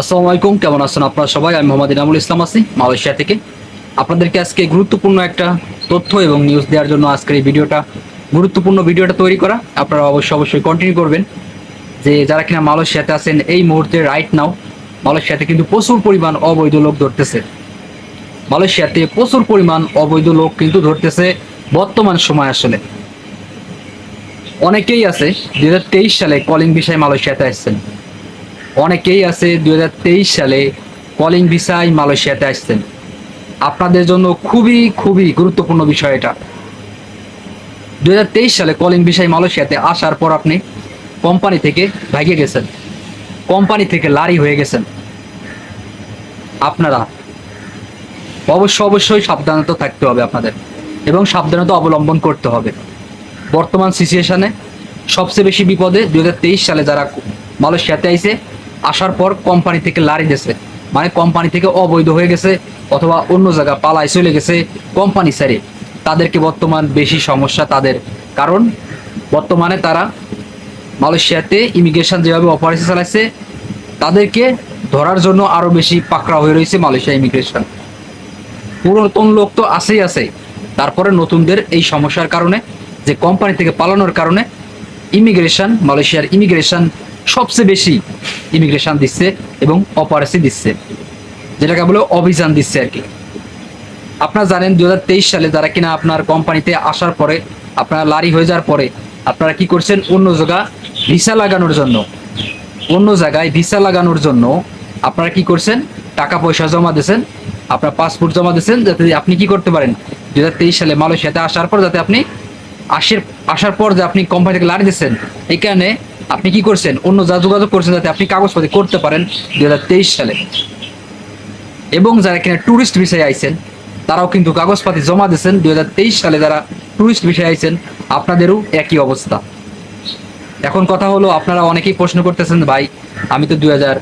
আসসালামু আলাইকুম, কেমন আছেন আপনারা সবাই? আমি মোহাম্মদ ইনামুল ইসলাম আছি মালয়েশিয়া থেকে। আপনাদেরকে আজকে গুরুত্বপূর্ণ একটা তথ্য এবং নিউজ দেওয়ার জন্য আজকের এই ভিডিওটা, গুরুত্বপূর্ণ ভিডিওটা তৈরি করা। আপনারা অবশ্যই অবশ্যই কন্টিনিউ করবেন। যে যারা কিনা মালয়েশিয়াতে আছেন, এই মুহূর্তে রাইট নাও মালয়েশিয়াতে কিন্তু প্রচুর পরিমাণ অবৈধ লোক ধরতেছে। মালয়েশিয়াতে প্রচুর পরিমাণ অবৈধ লোক কিন্তু ধরতেছে বর্তমান সময় আসলে। অনেকেই আছে, দুই হাজার তেইশ সালে কলিং বিষয়ে মালয়েশিয়াতে আসছেন। অনেকেই আছে দুই হাজার তেইশ সালে কলিং ভিসায় মালয়েশিয়াতে আসছেন। আপনাদের জন্য খুবই খুবই গুরুত্বপূর্ণ বিষয় এটা। দুই হাজার তেইশ সালে কলিং ভিসায় মালয়েশিয়াতে আসার পর আপনি কোম্পানি থেকে ভাগিয়ে গেছেন। কোম্পানি থেকে লারি হয়ে গেছেন। আপনারা অবশ্য, অবশ্যই সাবধানতা থাকতে হবে আপনাদের এবং সাবধানতা অবলম্বন করতে হবে। বর্তমান সিচুয়েশনে সবচেয়ে বেশি বিপদে দুই হাজার তেইশ সালে যারা মালয়েশিয়াতে আইছে আসার পর কোম্পানি থেকে লারি গেছে। মানে কোম্পানি থেকে অবৈধ হয়ে গেছে অথবা অন্য জায়গা পালায় চলে গেছে কোম্পানি স্যারে তাদেরকে বর্তমান বেশি সমস্যা তাদের। কারণ বর্তমানে তারা মালয়েশিয়াতে ইমিগ্রেশন যেভাবে অপারেশন চালাচ্ছে তাদেরকে ধরার জন্য আরও বেশি পাকড়া হয়ে রয়েছে মালয়েশিয়া ইমিগ্রেশন। পুরাতন লোক তো আছেই আছে তারপরে নতুনদের এই সমস্যার কারণে, যে কোম্পানি থেকে পালানোর কারণে ইমিগ্রেশন, মালয়েশিয়ার ইমিগ্রেশন সবচেয়ে বেশি ইমিগ্রেশন দিচ্ছে এবং অপারেসি দিচ্ছে, যেটাকে বলে অভিযান দিচ্ছে আর কি। আপনারা জানেন দু সালে যারা কিনা আপনার কোম্পানিতে আসার পরে, আপনারা লারি হয়ে যাওয়ার পরে, আপনারা কি করছেন? অন্য জায়গা ভিসা লাগানোর জন্য, অন্য জায়গায় ভিসা লাগানোর জন্য আপনারা কি করছেন? টাকা পয়সা জমা দিয়েছেন, আপনার পাসপোর্ট জমা দিয়েছেন, যাতে আপনি কি করতে পারেন? দু হাজার তেইশ সালে মালয়েশিয়াতে আসার পর যাতে আপনি আসার আসার পর যে আপনি কোম্পানি থেকে লাড়ি এই কারণে আপনি কি করছেন? অন্য যা যোগাযোগ করছেন যাতে আপনি কাগজপাতি করতে পারেন দু হাজার তেইশ সালে। এবং যারা কিনা ট্যুরিস্ট ভিসায় আইছেন, তারাও কিন্তু কাগজপাতি জমা দিয়েছেন। দু সালে যারা ট্যুরিস্ট ভিসায় আইছেন, আপনাদেরও একই অবস্থা। এখন কথা হলো, আপনারা অনেকেই প্রশ্ন করতেছেন, ভাই, আমি তো দুই হাজার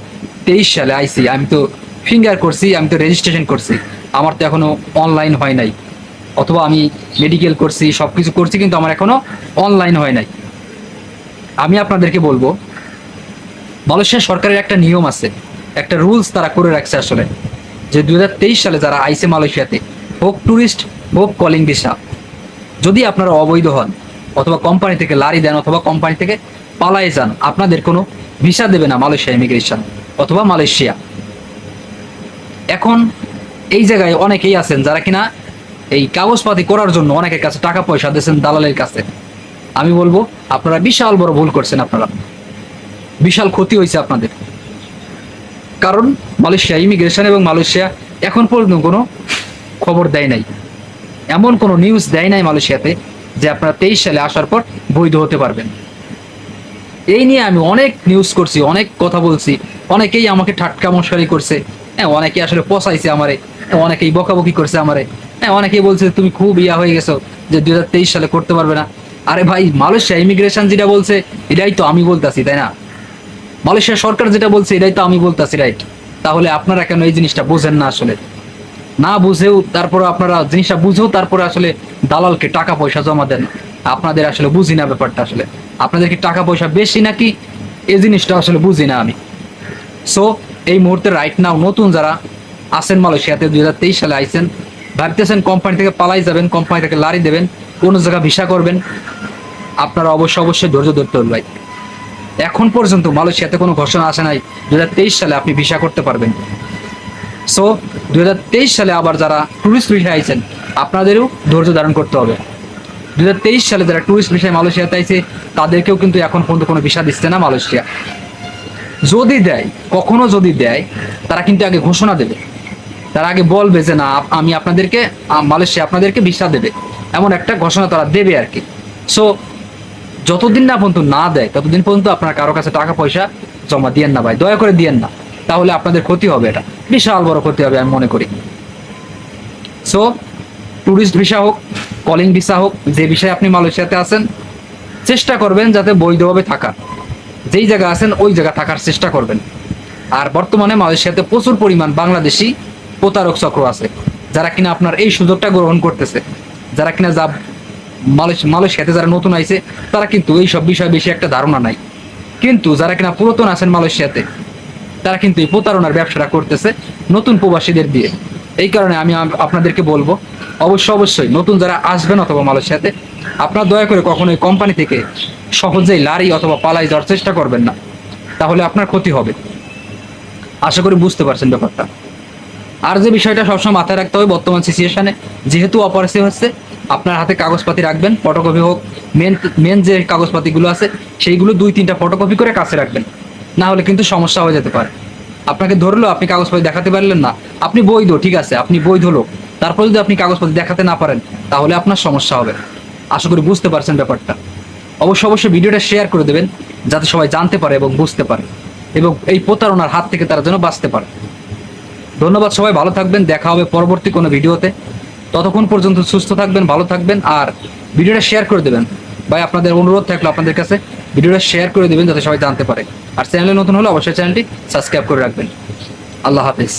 তেইশ সালে আইছি, আমি তো ফিঙ্গার করছি, আমি তো রেজিস্ট্রেশন করছি। আমার তো এখনও অনলাইন হয় নাই। অথবা আমি মেডিকেল করছি সব কিছু করছি, কিন্তু আমার এখনও অনলাইন হয় নাই। আমি আপনাদেরকে বলব, মালয়েশিয়া সরকারের একটা নিয়ম আছে, একটা রুলস তারা করে রাখছে আসলে, যে দুহাজার তেইশ সালে যারা আইসে মালয়েশিয়াতে, হোক ট্যুরিস্ট হোক কলিং ভিসা যদি আপনারা অবৈধ হন, অথবা কোম্পানি থেকে লারি দেন, অথবা কোম্পানি থেকে পালায়ে যান, আপনাদের কোনো ভিসা দেবে না মালয়েশিয়া ইমিগ্রেশন অথবা মালয়েশিয়া। এখন এই জায়গায় অনেকেই আছেন যারা কিনা এই কাগজপাতি করার জন্য অনেকের কাছে টাকা পয়সা দিয়েছেন দালালের কাছে। আমি বলব, আপনারা বিশাল বড় ভুল করছেন আপনারা। বিশাল ক্ষতি হয়েছে আপনাদের। কারণ মালয়েশিয়া ইমিগ্রেশন এবং মালয়েশিয়া এখন পর্যন্ত কোনো খবর দেয় নাই। এমন কোনো নিউজ দেয় নাই মালয়েশিয়াতে যে আপনারা তেইশ সালে আসার পর বৈধ হতে পারবেন। এই নিয়ে আমি অনেক নিউজ করছি, অনেক কথা বলছি। অনেকেই আমাকে ঠাটকা মশারি করছে। হ্যাঁ অনেকেই আসলে পচাইছে আমারে। অনেকেই বকাবকি করছে আমারে। হ্যাঁ অনেকেই বলছে, তুমি খুব ইয়া হয়ে গেছো যে দুই সালে করতে পারবে না। আরে ভাই, মালয়েশিয়া ইমিগ্রেশন যেটা বলছে, এটাই তো আমি বলতাছি, তাই না? মালয়েশিয়া সরকার যেটা বলছে, এটাই তো আমি বলতাছি রাইট তাহলে আপনারা কেন এই জিনিসটা বোঝেন না আসলে? না বুঝেও তারপরে আপনারা জিনিসটা বুঝেও তারপরে আসলে দালালকে টাকা পয়সা জমা দেন। আপনাদের আসলে বুঝি না ব্যাপারটা আসলে। আপনাদের কি টাকা পয়সা বেশি নাকি? এই জিনিসটা আসলে বুঝি না আমি। সো এই মুহূর্তে রাইট নাও নতুন যারা আসেন মালয়েশিয়াতে, দুই হাজার তেইশ সালে আইসেন ভাবতেছেন কোম্পানি থেকে পালাই যাবেন কোম্পানি থেকে লারি দেবেন, কোনো জায়গা ভিসা করবেন। আপনারা অবশ্যই অবশ্যই ধৈর্য ধরতে হবে ভাই। এখন পর্যন্ত মালয়েশিয়াতে কোনো ঘোষণা আসে নাই দুহাজার তেইশ সালে আপনি ভিসা করতে পারবেন। সো দু হাজার তেইশ সালে আবার যারা টুরিস্ট ভিসায় আইছেন, আপনাদেরও ধৈর্য ধারণ করতে হবে। দু হাজার তেইশ সালে যারা টুরিস্ট ভিসায় মালয়েশিয়াতে আইছে, তাদেরকেও কিন্তু এখন পর্যন্ত কোনো ভিসা দিচ্ছে না মালয়েশিয়া। যদি দেয়, কখনো যদি দেয়, তারা কিন্তু আগে ঘোষণা দেবে। তারা আগে বলবে যে না আমি আপনাদেরকে মালয়েশিয়া আপনাদেরকে ভিসা দেবে। এমন একটা ঘোষণা তারা দেবে আর কি। সো যতদিন না পর্যন্ত না দেয়, ততদিন পর্যন্ত আপনার কারও কাছে টাকা, পয়সা জমা দিয়েন না ভাই। দয়া করে দিয়েন না। তাহলে আপনাদের ক্ষতি হবে এটা। বিশাল বড় ক্ষতি হবে আমি মনে করি। সো ট্যুরিস্ট ভিসা হোক কলিং ভিসা হোক, যে বিষয়ে আপনি মালয়েশিয়াতে আছেন, চেষ্টা করবেন যাতে বৈধভাবে থাকার। যেই জায়গা আছেন, ওই জায়গা থাকার চেষ্টা করবেন। আর বর্তমানে মালয়েশিয়াতে প্রচুর পরিমাণ বাংলাদেশি প্রতারক চক্র আছে, যারা কিনা আপনার এই সুযোগটা গ্রহণ করতেছে। যারা কিনা যা মালয়েশ- মালয়েশিয়াতে যারা নতুন আইছে, তারা কিন্তু এই সব বিষয়ে বেশি একটা ধারণা নাই। কিন্তু যারা কিনা পুরাতন আছেন মালয়েশিয়াতে, তারা কিন্তু এই প্রতারণার ব্যবসাটা করতেছে নতুন প্রবাসীদের দিয়ে। এই কারণে আমি আপনাদেরকে বলব অবশ্যই অবশ্যই নতুন যারা আসবেন অথবা মালয়েশিয়াতে, আপনার দয়া করে কখনো এই কোম্পানি থেকে সহজেই লারি অথবা পালাই যাওয়ার চেষ্টা করবেন না। তাহলে আপনার ক্ষতি হবে। আশা করি বুঝতে পারছেন ব্যাপারটা। আর যে বিষয়টা সবসময় মাথায় রাখতে হবে বর্তমান সিচুয়েশনে যেহেতু অপারেসি হচ্ছে, আপনার হাতে কাগজপাতি রাখবেন ফটোকপি হোক মেন মেন যে কাগজপাতিগুলো আছে, সেইগুলো দুই, তিনটা ফটোকপি করে কাছে রাখবেন। না হলে কিন্তু সমস্যা হয়ে যেতে পারে। আপনাকে ধরলো, আপনি কাগজপাতি দেখাতে পারলেন না। আপনি বৈধ, ঠিক আছে, আপনি বৈধ লোক। তারপর যদি আপনি কাগজপাতি দেখাতে না পারেন, তাহলে আপনার সমস্যা হবে। আশা করি বুঝতে পারছেন ব্যাপারটা। অবশ্যই অবশ্যই ভিডিওটা শেয়ার করে দেবেন, যাতে সবাই জানতে পারে এবং বুঝতে পারে। এবং এই প্রতারণার হাত থেকে তারা যেন বাঁচতে পারে। ধন্যবাদ সবাই, ভালো থাকবেন, দেখা হবে পরবর্তী কোনো ভিডিওতে। ততক্ষণ পর্যন্ত সুস্থ থাকবেন, ভালো থাকবেন, আর ভিডিওটা শেয়ার করে দেবেন। ভাই, আপনাদের অনুরোধ থাকল আপনাদের কাছে, ভিডিওটা শেয়ার করে দেবেন যাতে সবাই জানতে পারে। আর চ্যানেলে নতুন হলে অবশ্যই চ্যানেলটি সাবস্ক্রাইব করে রাখবেন। আল্লাহ হাফিজ।